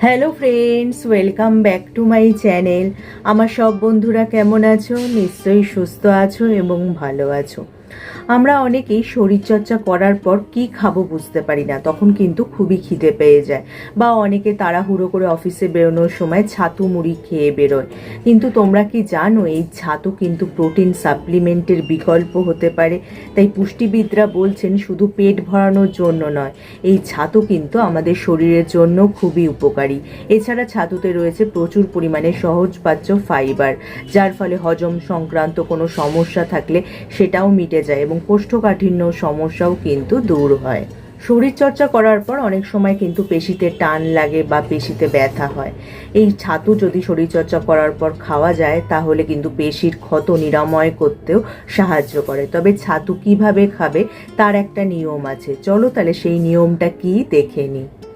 Hello friends welcome back to my channel আমার সব বন্ধুরা কেমন আছো? নিশ্চয়ই সুস্থ আছো এবং ভালো আছো। আমরা অনেকেই শরীরচর্চা করার পর কি খাব বুঝতে পারি না। তখন কিন্তু খুবই খিদে পেয়ে যায়। বা অনেকে তাড়াহুড়ো করে অফিসে বেরোনোর সময় ছাতু মুড়ি খেয়ে বেরোয়। কিন্তু তোমরা কি জানো, এই ছাতু কিন্তু প্রোটিন সাপ্লিমেন্টের বিকল্প হতে পারে। তাই পুষ্টিবিদরা বলছেন, শুধু পেট ভরানোর জন্য নয়, এই ছাতু কিন্তু আমাদের শরীরের জন্য খুবই উপকারী। এছাড়া ছাতুতে রয়েছে প্রচুর পরিমাণে সহজপাচ্য ফাইবার, যার ফলে হজম সংক্রান্ত কোনো সমস্যা থাকলে সেটাও মিটে যায় এবং কোষ্ঠকাঠিন্য সমস্যাও কিন্তু দূর হয়। শরীরচর্চা করার পর অনেক সময় কিন্তু পেশিতে টান লাগে বা পেশিতে ব্যথা হয়। এই ছাতু যদি শরীরচর্চা করার পর খাওয়া যায়, তাহলে কিন্তু পেশির ক্ষত নিরাময় করতেও সাহায্য করে। তবে ছাতু কীভাবে খাবে, তার একটা নিয়ম আছে। চলো তাহলে সেই নিয়মটা কি দেখে নিই।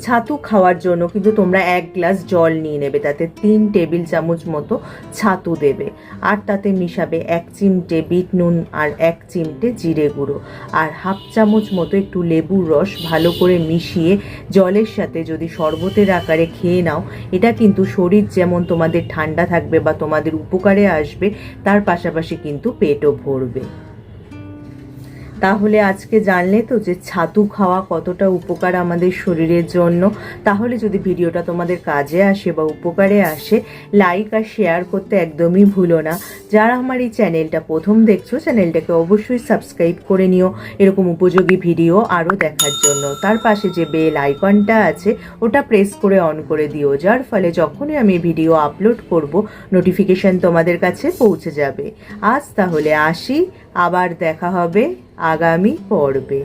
ছাতু খাওয়ার জন্য কিন্তু তোমরা এক গ্লাস জল নিয়ে নেবে, তাতে তিন টেবিল চামচ মতো ছাতু দেবে। আর তাতে মিশাবে এক চিমটে বিট নুন আর এক চিমটে জিরে গুঁড়ো। আর হাফ চামচ মতো একটু লেবুর রস ভালো করে মিশিয়ে জলের সাথে যদি শরবতের আকারে খেয়ে নাও, এটা কিন্তু শরীর যেমন তোমাদের ঠান্ডা থাকবে বা তোমাদের উপকারে আসবে, তার পাশাপাশি কিন্তু পেটও ভরবে। তাহলে আজকে জানলে তো যে ছাতু খাওয়া কতটা উপকার আমাদের শরীরের জন্য। তাহলে যদি ভিডিওটা তোমাদের কাজে আসে বা উপকারে আসে লাইক আর শেয়ার করতে একদমই ভুলো না। যারা আমার এই চ্যানেলটা প্রথম দেখছ চ্যানেলটাকে অবশ্যই সাবস্ক্রাইব করে নিও। এরকম উপযোগী ভিডিও আরও দেখার জন্য। তার পাশে যে বেল আইকনটা আছে, ওটা প্রেস করে অন করে দিও। যার ফলে যখনই আমি ভিডিও আপলোড করব নোটিফিকেশান তোমাদের কাছে পৌঁছে যাবে। আজ তাহলে আসি, আবার দেখা হবে। আগামী পর্বে।